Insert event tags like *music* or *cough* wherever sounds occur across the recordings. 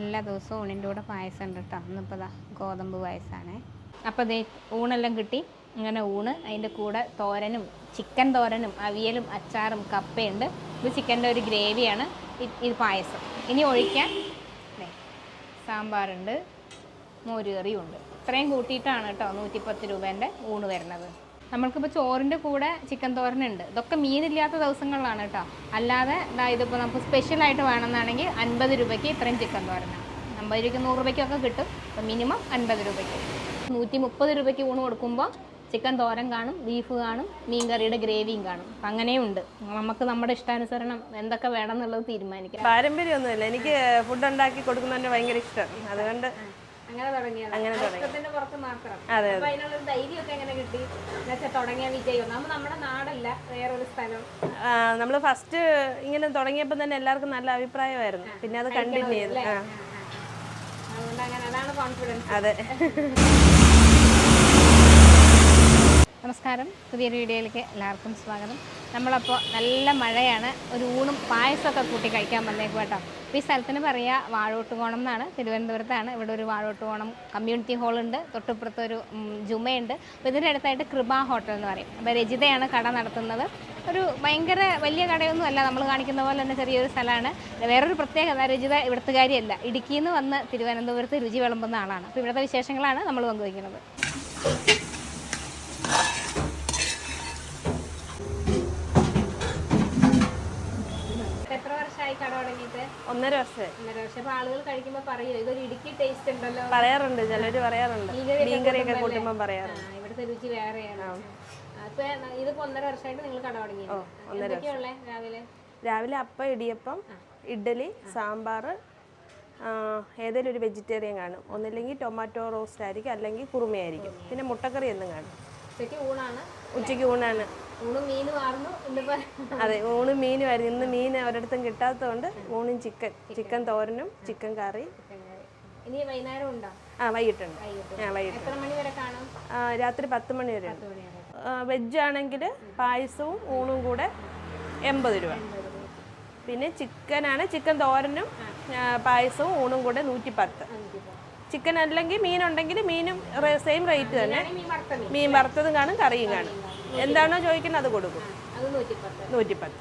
എല്ലാ ദിവസവും ഊണിന്റെ കൂടെ പായസം ഉണ്ട് കേട്ടോ ഇന്നിപ്പോൾ ഇതാ ഗോതമ്പ് പായസമാണേ അപ്പോൾ ദേ ഊണെല്ലാം കിട്ടി. അങ്ങനെ ഊണ് അതിന്റെ കൂടെ തോരനും ചിക്കൻ തോരനും അവിയലും അച്ചാറും കപ്പയുണ്ട്. ഇത് ചിക്കന്റെ ഒരു ഗ്രേവിയാണ്. ഇത് പായസം. ഇനി ഒഴിക്കാൻ സാമ്പാറുണ്ട് മോരുകറിയും ഉണ്ട്. ഇത്രയും കൂട്ടിയിട്ടാണ് കേട്ടോ നൂറ്റിപ്പത്ത് രൂപേന്റെ ഊണ് വരുന്നത്. നമ്മൾക്കിപ്പോൾ ചോറിന്റെ കൂടെ ചിക്കൻ തോരനുണ്ട്. ഇതൊക്കെ മീനില്ലാത്ത ദിവസങ്ങളിലാണ് കേട്ടോ. അല്ലാതെ ഇതാ ഇതിപ്പോൾ നമുക്ക് സ്പെഷ്യലായിട്ട് വേണമെന്നാണെങ്കിൽ അൻപത് രൂപയ്ക്ക് ഇത്രയും ചിക്കൻ തോരനാണ്. അമ്പത് രൂപയ്ക്ക് നൂറ് രൂപയ്ക്കൊക്കെ കിട്ടും. അപ്പോൾ മിനിമം അൻപത് രൂപയ്ക്ക്. നൂറ്റി മുപ്പത് രൂപയ്ക്ക് ഊണ് കൊടുക്കുമ്പോൾ ചിക്കൻ തോരൻ കാണും ബീഫ് കാണും മീൻ കറിയുടെ ഗ്രേവിയും കാണും. അപ്പം അങ്ങനെയുണ്ട്. നമുക്ക് നമ്മുടെ ഇഷ്ടാനുസരണം എന്തൊക്കെ വേണം എന്നുള്ളത് തീരുമാനിക്കാം. പാരമ്പര്യമൊന്നുമില്ല. എനിക്ക് ഫുഡ് ഉണ്ടാക്കി കൊടുക്കുന്നതിന് ഭയങ്കര ഇഷ്ടം. അതുകൊണ്ട് അങ്ങനെ തുടങ്ങിയത്. അങ്ങനെ തുടങ്ങി. ഇഷ്ടത്തിന്റെ പുറത്ത് മാത്രം. അതെ അപ്പൊ അതിനുള്ളൊരു ധൈര്യമൊക്കെ എങ്ങനെ കിട്ടി? എന്നുവെച്ചാൽ തുടങ്ങിയ വിജയം നമ്മൾ നമ്മുടെ നാടല്ല വേറൊരു സ്ഥലം. നമ്മൾ ഫസ്റ്റ് ഇങ്ങനെ തുടങ്ങിയപ്പോൾ തന്നെ എല്ലാവർക്കും നല്ല അഭിപ്രായമായിരുന്നു. പിന്നെ അത് കണ്ടിന്യൂ ചെയ്തു. ആ. അതുകൊണ്ട് അങ്ങനെ അതാണ് കോൺഫിഡൻസ് അതെ. *laughs* നമസ്കാരം. പുതിയൊരു വീഡിയോയിലേക്ക് എല്ലാവർക്കും സ്വാഗതം. നമ്മളപ്പോൾ നല്ല മഴയാണ്. ഒരു ഊണും പായസമൊക്കെ കൂട്ടി കഴിക്കാൻ വന്നേക്കും കേട്ടോ. അപ്പോൾ ഈ സ്ഥലത്തിന് പറയുക വാഴോട്ടുകോണം എന്നാണ്. തിരുവനന്തപുരത്താണ്. ഇവിടെ ഒരു വാഴോട്ടുകോണം കമ്മ്യൂണിറ്റി ഹാളുണ്ട് തൊട്ടിപ്പുറത്ത് ഒരു ജുമയുണ്ട്. അപ്പോൾ ഇതിന്റെ അടുത്തായിട്ട് കൃപ ഹോട്ടൽ എന്ന് പറയും. അപ്പോൾ രജിതയാണ് കട നടത്തുന്നത്. ഒരു ഭയങ്കര വലിയ കടയൊന്നും അല്ല. നമ്മൾ കാണിക്കുന്ന പോലെ തന്നെ ചെറിയൊരു സ്ഥലമാണ്. വേറൊരു പ്രത്യേകത രജിത ഇവിടുത്തുകാരിയല്ല. ഇടുക്കിയിൽ നിന്ന് വന്ന് തിരുവനന്തപുരത്ത് രുചി വിളമ്പുന്ന ആളാണ്. അപ്പോൾ ഇവിടുത്തെ വിശേഷങ്ങളാണ് നമ്മൾ പങ്കുവയ്ക്കുന്നത് എത്ര വർഷമായി കട തുടങ്ങിയിട്ട് ഒന്നര വർഷമായി. ഒന്നര വർഷം. അപ്പൊ ആളുകൾ കഴിക്കുമ്പോ പറയോ ഇതൊരു ഇടുക്കി ടേസ്റ്റ് ഉണ്ടല്ലോ. പറയാറുണ്ട് ചിലര് പറയാറുണ്ട്. മീൻകറിയൊക്കെ കൂട്ടുമ്പോ പറയാറുണ്ട്. ഇവിടുത്തെ രുചി വേറെയാണ്. ഇതിപ്പോ ഒന്നര വർഷമായിട്ട് നിങ്ങൾ കട തുടങ്ങി എന്തൊക്കെയുള്ളേ രാവിലെ? രാവിലെ അപ്പം ഇടിയപ്പം ഇഡ്ഡലി സാമ്പാർ ഏതെങ്കിലും ഒരു വെജിറ്റേറിയൻ കാണും. ഒന്നില്ലെങ്കിൽ ടൊമാറ്റോ റോസ്റ്റ് ആയിരിക്കും അല്ലെങ്കിൽ കുറുമയായിരിക്കും. പിന്നെ മുട്ടക്കറി എന്നും കാണും. ഊണാണ്? ഉച്ചയ്ക്ക് ഊണാണ്. അതെ ഊണും മീനുമായിരുന്നു ഇന്ന് മീൻ ഒരിടത്തും കിട്ടാത്തതുകൊണ്ട് ഊണും ചിക്കൻ ചിക്കൻ തോരനും ചിക്കൻ കറി. ഇനി വൈകുന്നേരം ഉണ്ടോ? ആ വൈകിട്ടുണ്ട്. വൈകിട്ട് ആ വൈകിട്ട് എത്ര മണി വരെ കാണും? രാത്രി പത്ത് മണി വരെ വെജ് ആണെങ്കിൽ പായസവും ഊണും കൂടെ എൺപത് രൂപ. പിന്നെ ചിക്കനാണ്. ചിക്കൻ തോരനും പായസവും ഊണും കൂടെ നൂറ്റി പത്ത് ചിക്കൻ അല്ലെങ്കിൽ മീൻ ഉണ്ടെങ്കിൽ മീനും സെയിം റേറ്റ് തന്നെ. മീൻ വറുത്ത മീൻ. മീൻ വറുത്തതും കാണും കറിയും കാണും. എന്താണോ ചോദിക്കുന്നത് അത് കൊടുക്കും. നൂറ്റിപ്പത്ത്.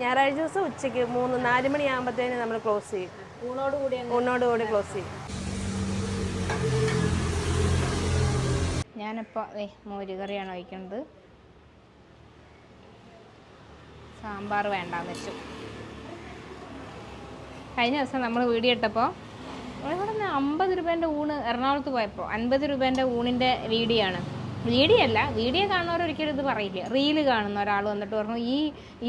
ഞായറാഴ്ച ദിവസം ഉച്ചയ്ക്ക് മൂന്ന് നാല് മണിയാകുമ്പോഴത്തേന് നമ്മൾ ക്ലോസ് ചെയ്യും. ഊണോട് കൂടി ക്ലോസ് ചെയ്യും. ഞാനിപ്പോൾ ഏ മോരുകറിയാണ് വയ്ക്കുന്നത്. സാമ്പാർ വേണ്ടാന്ന് വെച്ചു. കഴിഞ്ഞ ദിവസം നമ്മൾ വീഡിയോ ഇട്ടപ്പോൾ ഇവിടെ അമ്പത് രൂപേന്റെ ഊണ് എറണാകുളത്ത് പോയപ്പോൾ അൻപത് രൂപേന്റെ ഊണിന്റെ വീഡിയോ ആണ് വീഡിയോ അല്ല വീഡിയോ കാണുന്നവർ ഒരിക്കലും ഇത് പറയില്ല. റീൽ കാണുന്ന ഒരാൾ വന്നിട്ട് പറഞ്ഞു ഈ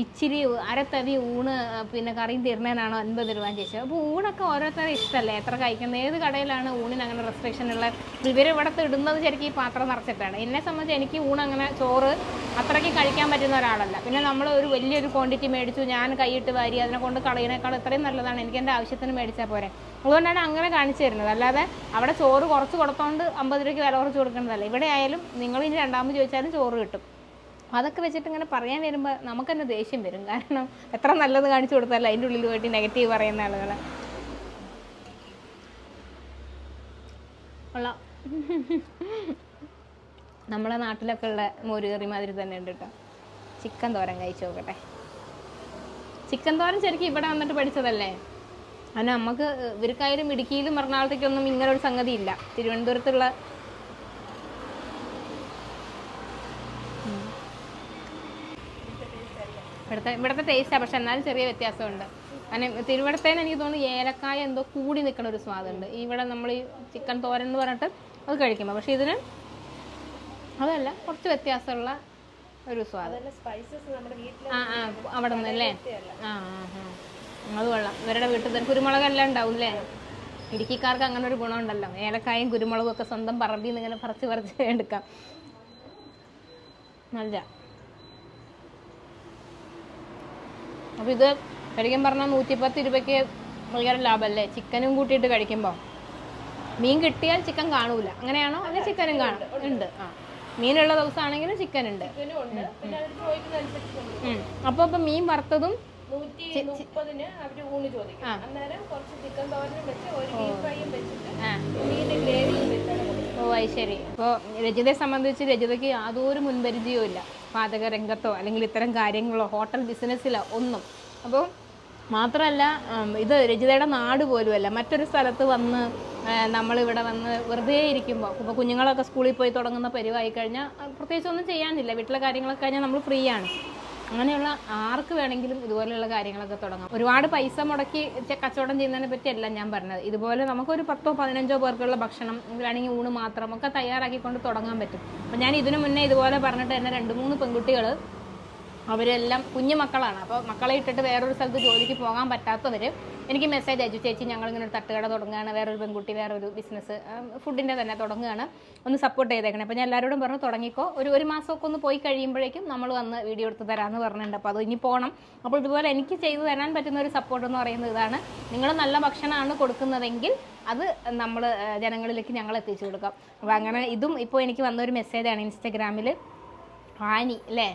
ഇച്ചിരി അരത്തവി ഊണ് പിന്നെ കറിയും തീർന്നതിനാണോ അൻപത് രൂപ? ചോദിച്ചത് അപ്പോൾ ഊണൊക്കെ ഓരോരുത്തരുടെ ഇഷ്ടമല്ലേ എത്ര കഴിക്കുന്നത്? ഏത് കടയിലാണ് ഊണിന് അങ്ങനെ റെസ്ട്രിക്ഷൻ ഉള്ള ഇവർ ഇവിടെ ഇടുന്നത് ശരിക്കും ഈ പാത്രം നിറച്ചിട്ടാണ്. എന്നെ സംബന്ധിച്ച് എനിക്ക് ഊണ് അങ്ങനെ ചോറ് അത്രയ്ക്ക് കഴിക്കാൻ പറ്റുന്ന ഒരാളല്ല. പിന്നെ നമ്മൾ ഒരു വലിയൊരു ക്വാണ്ടിറ്റി മേടിച്ചു ഞാൻ കൈയിട്ട് വാരി അതിനെ കൊണ്ട് കളയണേക്കാൾ ഇത്രയും നല്ലതാണ്. എനിക്ക് എന്റെ ആവശ്യത്തിന് മേടിച്ചാൽ പോരെ. അതുകൊണ്ടാണ് അങ്ങനെ കാണിച്ചു തരുന്നത്. അല്ലാതെ അവിടെ ചോറ് കുറച്ച് കൊടുത്തോണ്ട് അമ്പത് രൂപയ്ക്ക് വില കുറച്ച് കൊടുക്കേണ്ടതല്ല ഇവിടെ ആയാലും നിങ്ങൾ ഇനി രണ്ടാമത് ചോദിച്ചാലും ചോറ് കിട്ടും. അതൊക്കെ വെച്ചിട്ട് ഇങ്ങനെ പറയാൻ വരുമ്പോൾ നമുക്ക് തന്നെ ദേഷ്യം വരും. കാരണം എത്ര നല്ലത് കാണിച്ചു കൊടുത്താലും അതിന്റെ ഉള്ളിൽ പോയിട്ട് നെഗറ്റീവ് പറയുന്ന ആളുകൾ നമ്മളെ നാട്ടിലൊക്കെ ഉള്ള മോരുകറി മാതിരി തന്നെ ഉണ്ട് കേട്ടോ ചിക്കൻ തോരൻ കഴിച്ചു നോക്കട്ടെ. ചിക്കൻ തോരൻ ശരിക്കും ഇവിടെ വന്നിട്ട് പഠിച്ചതല്ലേ? അതിന് നമുക്ക് ഇവർക്കായാലും ഇടുക്കിയിലും എറണാകുളത്തേക്കൊന്നും ഇങ്ങനെ ഒരു സംഗതി ഇല്ല തിരുവനന്തപുരത്തുള്ള ഇവിടുത്തെ ഇവിടുത്തെ ടേസ്റ്റാണ് പക്ഷെ എന്നാലും ചെറിയ വ്യത്യാസമുണ്ട്. അങ്ങനെ തിരുവിടത്തേന് എനിക്ക് തോന്നുന്നു ഏലക്കായ എന്തോ കൂടി നിൽക്കുന്ന ഒരു സ്വാദുണ്ട് ഇവിടെ നമ്മൾ ഈ ചിക്കൻ തോരൻ എന്ന് പറഞ്ഞിട്ട് അത് കഴിക്കുമ്പോൾ. പക്ഷെ ഇതിന് അതല്ല കുറച്ച് വ്യത്യാസമുള്ള ഒരു സ്വാദ്. ആ ആ അവിടെ നിന്ന് അല്ലേ? ആ ആ ആ. അത് കൊള്ളാം. ഇവരുടെ വീട്ടിൽ തന്നെ കുരുമുളകെല്ലാം ഉണ്ടാവും അല്ലേ? ഇടുക്കിക്കാർക്ക് അങ്ങനെ ഒരു ഗുണമുണ്ടല്ലോ ഏലക്കായും കുരുമുളകും ഒക്കെ സ്വന്തം പറമ്പിൽ നിന്ന് ഇങ്ങനെ പറിച്ച് പറിച്ച് എടുക്കാം. നല്ല അപ്പോൾ ഇത് കഴിക്കാൻ പറഞ്ഞാൽ നൂറ്റിപ്പത്ത് രൂപയ്ക്ക് ഭയങ്കര ലാഭമല്ലേ ചിക്കനും കൂട്ടിയിട്ട് കഴിക്കുമ്പോൾ മീൻ കിട്ടിയാൽ ചിക്കൻ കാണൂല. അങ്ങനെയാണോ? അങ്ങനെ ചിക്കനും കാണും ഉണ്ട്. ആ. മീനുള്ള ദിവസമാണെങ്കിലും ചിക്കൻ ഉണ്ട്. അപ്പോൾ ഇപ്പം മീൻ വറുത്തതും ഓ. അത് ശരി. അപ്പോൾ രജിതയെ സംബന്ധിച്ച് രജിതയ്ക്ക് യാതൊരു മുൻപരിചയവും ഇല്ല. പാചക രംഗത്തോ അല്ലെങ്കിൽ ഇത്തരം കാര്യങ്ങളോ ഹോട്ടൽ ബിസിനസ്സിലോ ഒന്നും. അപ്പോൾ മാത്രമല്ല ഇത് രജിതയുടെ നാട് പോലുമല്ല. മറ്റൊരു സ്ഥലത്ത് വന്ന് നമ്മളിവിടെ വന്ന് വെറുതെ ഇരിക്കുമ്പോൾ ഇപ്പോൾ കുഞ്ഞുങ്ങളൊക്കെ സ്കൂളിൽ പോയി തുടങ്ങുന്ന പരിവായി കഴിഞ്ഞാൽ പ്രത്യേകിച്ച് ഒന്നും ചെയ്യാനില്ല. വീട്ടിലെ കാര്യങ്ങളൊക്കെ കഴിഞ്ഞാൽ നമ്മൾ ഫ്രീ ആണ് അങ്ങനെയുള്ള ആർക്ക് വേണമെങ്കിലും ഇതുപോലെയുള്ള കാര്യങ്ങളൊക്കെ തുടങ്ങാം. ഒരുപാട് പൈസ മുടക്കി കച്ചവടം ചെയ്യുന്നതിനെ പറ്റിയല്ല ഞാൻ പറഞ്ഞത്. ഇതുപോലെ നമുക്കൊരു പത്തോ പതിനഞ്ചോ പേർക്കുള്ള ഭക്ഷണം വേണമെങ്കിൽ ഊണ് മാത്രം ഒക്കെ തയ്യാറാക്കിക്കൊണ്ട് തുടങ്ങാൻ പറ്റും. അപ്പം ഞാൻ ഇതിനു മുന്നേ ഇതുപോലെ പറഞ്ഞിട്ട് തന്നെ രണ്ട് മൂന്ന് പെൺകുട്ടികൾ അവരെല്ലാം കുഞ്ഞു മക്കളാണ്. അപ്പോൾ മക്കളെ ഇട്ടിട്ട് വേറൊരു സ്ഥലത്ത് ജോലിക്ക് പോകാൻ പറ്റാത്തവർ എനിക്ക് മെസ്സേജ് അയച്ചു. ചേച്ചി ഞങ്ങൾ ഇങ്ങനെ ഒരു തട്ടുകട തുടങ്ങുകയാണ്. വേറൊരു പെൺകുട്ടി വേറൊരു ബിസിനസ് ഫുഡിന്റെ തന്നെ തുടങ്ങുകയാണ്. ഒന്ന് സപ്പോർട്ട് ചെയ്തേക്കണേ. അപ്പോൾ ഞാൻ എല്ലാവരോടും പറഞ്ഞു തുടങ്ങിക്കോ. ഒരു ഒരു മാസമൊക്കെ ഒന്ന് പോയി കഴിയുമ്പോഴേക്കും നമ്മൾ വന്ന് വീഡിയോ എടുത്ത് തരാമെന്ന് പറഞ്ഞിട്ടുണ്ട്. അപ്പോൾ അത് ഇനി പോകണം അപ്പോൾ ഇതുപോലെ എനിക്ക് ചെയ്തു തരാൻ പറ്റുന്ന ഒരു സപ്പോർട്ട് എന്ന് പറയുന്നത് ഇതാണ്. നിങ്ങൾ നല്ല ഭക്ഷണമാണ് കൊടുക്കുന്നതെങ്കിൽ അത് നമ്മൾ ജനങ്ങളിലേക്ക് ഞങ്ങൾ എത്തിച്ചു കൊടുക്കാം. അപ്പോൾ അങ്ങനെ ഇതും ഇപ്പോൾ എനിക്ക് വന്ന ഒരു മെസ്സേജാണ് ഇൻസ്റ്റഗ്രാമിൽ ആനി അല്ലേ?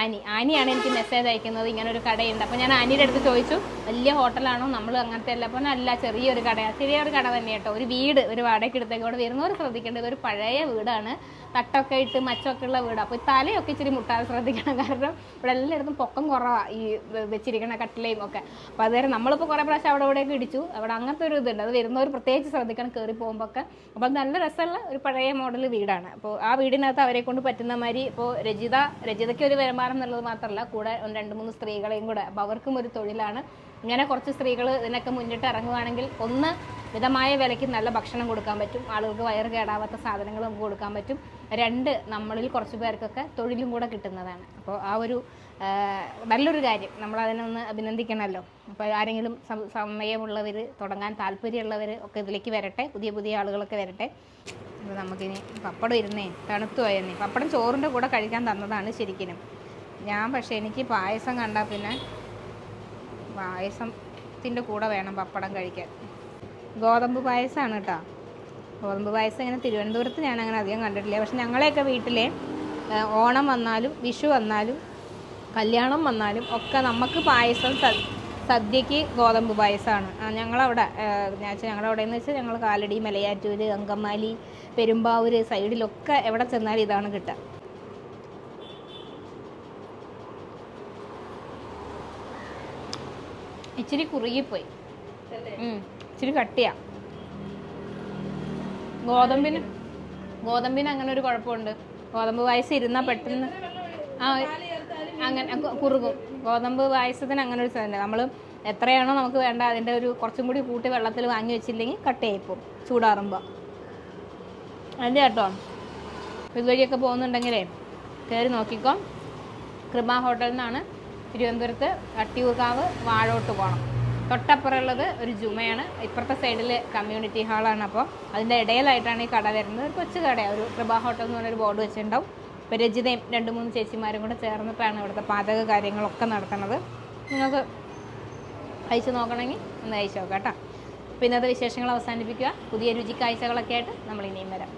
ആനി. ആനിയാണ് എനിക്ക് മെസ്സേജ് അയക്കുന്നത്. ഇങ്ങനെ ഒരു കടയുണ്ട്. അപ്പോൾ ഞാൻ ആനിയുടെ അടുത്ത് ചോദിച്ചു വലിയ ഹോട്ടലാണോ? നമ്മൾ അങ്ങനത്തെ അല്ല. അപ്പോൾ അല്ല ചെറിയൊരു കടയാണ് ചെറിയൊരു കട തന്നെ കേട്ടോ ഒരു വീട് ഒരു വാടകയ്ക്ക് എടുത്തേക്ക് അവിടെ വരുന്നവർ ശ്രദ്ധിക്കേണ്ടത് ഒരു പഴയ വീടാണ്. തട്ടൊക്കെ ഇട്ട് മച്ചൊക്കെ ഉള്ള വീട്. അപ്പോൾ ഈ തലയൊക്കെ ഇച്ചിരി മുട്ടാതെ ശ്രദ്ധിക്കണം. കാരണം ഇവിടെ എല്ലായിടത്തും പൊക്കം കുറവാണ് ഈ വെച്ചിരിക്കണ കട്ടിലയും ഒക്കെ. അപ്പോൾ അതുവരെ നമ്മളിപ്പോൾ കുറേ പ്രാവശ്യം അവിടെ ഇവിടെയൊക്കെ ഇടിച്ചു. അവിടെ അങ്ങനത്തെ ഒരു ഇതുണ്ട്. അത് വരുന്നവർ പ്രത്യേകിച്ച് ശ്രദ്ധിക്കണം കയറി പോകുമ്പോൾ ഒക്കെ അപ്പോൾ നല്ല രസമുള്ള ഒരു പഴയ മോഡൽ വീടാണ്. അപ്പോൾ ആ വീടിനകത്ത് അവരെ കൊണ്ട് പറ്റുന്ന മാതിരി ഇപ്പോൾ രജിത രജിതയ്ക്ക് ഒരു വരുമാനം എന്നുള്ളത് മാത്രമല്ല കൂടെ രണ്ട് മൂന്ന് സ്ത്രീകളെയും കൂടെ. അപ്പോൾ അവർക്കും ഒരു തൊഴിലാണ്. ഇങ്ങനെ കുറച്ച് സ്ത്രീകൾ ഇതിനൊക്കെ മുന്നിട്ട് ഇറങ്ങുവാണെങ്കിൽ ഒന്ന് മിതമായ വിലയ്ക്ക് നല്ല ഭക്ഷണം കൊടുക്കാൻ പറ്റും. ആളുകൾക്ക് വയറ് കേടാവാത്ത സാധനങ്ങൾ നമുക്ക് കൊടുക്കാൻ പറ്റും. രണ്ട് നമ്മളിൽ കുറച്ച് പേർക്കൊക്കെ തൊഴിലും കൂടെ കിട്ടുന്നതാണ്. അപ്പോൾ ആ ഒരു നല്ലൊരു കാര്യം. നമ്മൾ അതിനൊന്ന് അഭിനന്ദിക്കണമല്ലോ. അപ്പോൾ ആരെങ്കിലും സമയമുള്ളവർ തുടങ്ങാൻ താല്പര്യമുള്ളവർ ഒക്കെ ഇതിലേക്ക് വരട്ടെ. പുതിയ പുതിയ ആളുകളൊക്കെ വരട്ടെ. അപ്പോൾ നമുക്കിനി പപ്പടം ഇരുന്നേ തണുത്തു പോയെന്നേ. പപ്പടം ചോറിന്റെ കൂടെ കഴിക്കാൻ തന്നതാണ് ശരിക്കും ഞാൻ പക്ഷേ എനിക്ക് പായസം കണ്ടാൽ പിന്നെ പായസത്തിന്റെ കൂടെ വേണം പപ്പടം കഴിക്കാൻ. ഗോതമ്പ് പായസമാണ് കേട്ടോ. ഗോതമ്പ് പായസം ഇങ്ങനെ തിരുവനന്തപുരത്ത് ഞാൻ അങ്ങനെ അധികം കണ്ടിട്ടില്ല? പക്ഷെ ഞങ്ങളെയൊക്കെ വീട്ടിൽ ഓണം വന്നാലും വിഷു വന്നാലും കല്യാണം വന്നാലും ഒക്കെ നമുക്ക് പായസം സദ്യക്ക് ഗോതമ്പ് പായസമാണ് ഞങ്ങളവിടെ ഞാച്ചാൽ ഞങ്ങളവിടെ എന്ന് വെച്ചാൽ ഞങ്ങൾ കാലടി മലയാറ്റൂർ അങ്കമാലി പെരുമ്പാവൂർ സൈഡിലൊക്കെ എവിടെ ചെന്നാലും ഇതാണ് കിട്ടുക. ഇച്ചിരി കുറുകിപ്പോയി. ഇച്ചിരി കട്ടിയാ. ഗോതമ്പിന് ഗോതമ്പിന് അങ്ങനെ ഒരു കുഴപ്പമുണ്ട്. ഗോതമ്പ് പായസം ഇരുന്നാൽ പെട്ടെന്ന് ആ അങ്ങനെ കുറുകും. ഗോതമ്പ് പായസത്തിന് അങ്ങനെ ഒരു സാധനം നമ്മൾ എത്രയാണോ നമുക്ക് വേണ്ട അതിന്റെ ഒരു കുറച്ചും കൂടി കൂട്ടി വെള്ളത്തിൽ വാങ്ങി വെച്ചില്ലെങ്കിൽ കട്ടയായിപ്പോവും ചൂടാറുമ്പോൾ അതിന്റെ കേട്ടോ? ഇതുവഴിയൊക്കെ പോകുന്നുണ്ടെങ്കിലേ കയറി നോക്കിക്കോ. കൃപ ഹോട്ടലിൽ നിന്നാണ് തിരുവനന്തപുരത്ത് അട്ടിയൂർക്കാവ് വാഴോട്ട് പോകണം. തൊട്ടപ്പുറമുള്ളത് ഒരു ജുമയാണ്. ഇപ്പുറത്തെ സൈഡിൽ കമ്മ്യൂണിറ്റി ഹാളാണ് അപ്പോൾ അതിന്റെ ഇടയിലായിട്ടാണ് ഈ കട വരുന്നത്. ഒരു കൊച്ചു കടയാണ് ഒരു പ്രഭാ ഹോട്ടൽ എന്ന് പറഞ്ഞൊരു ബോർഡ് വെച്ചിട്ടുണ്ടാവും. ഇപ്പോൾ രജിതയും രണ്ട് മൂന്ന് ചേച്ചിമാരും കൂടെ ചേർന്നിട്ടാണ് ഇവിടുത്തെ പാചക കാര്യങ്ങളൊക്കെ നടത്തുന്നത്. നിങ്ങൾക്ക് അയച്ചു നോക്കണമെങ്കിൽ ഒന്ന് അയച്ചു നോക്കാം കേട്ടോ. അപ്പോൾ ഇന്നത്തെ വിശേഷങ്ങൾ അവസാനിപ്പിക്കുക. പുതിയ രുചിക്കാഴ്ചകളൊക്കെ ആയിട്ട് നമ്മൾ ഇനിയും വരാം.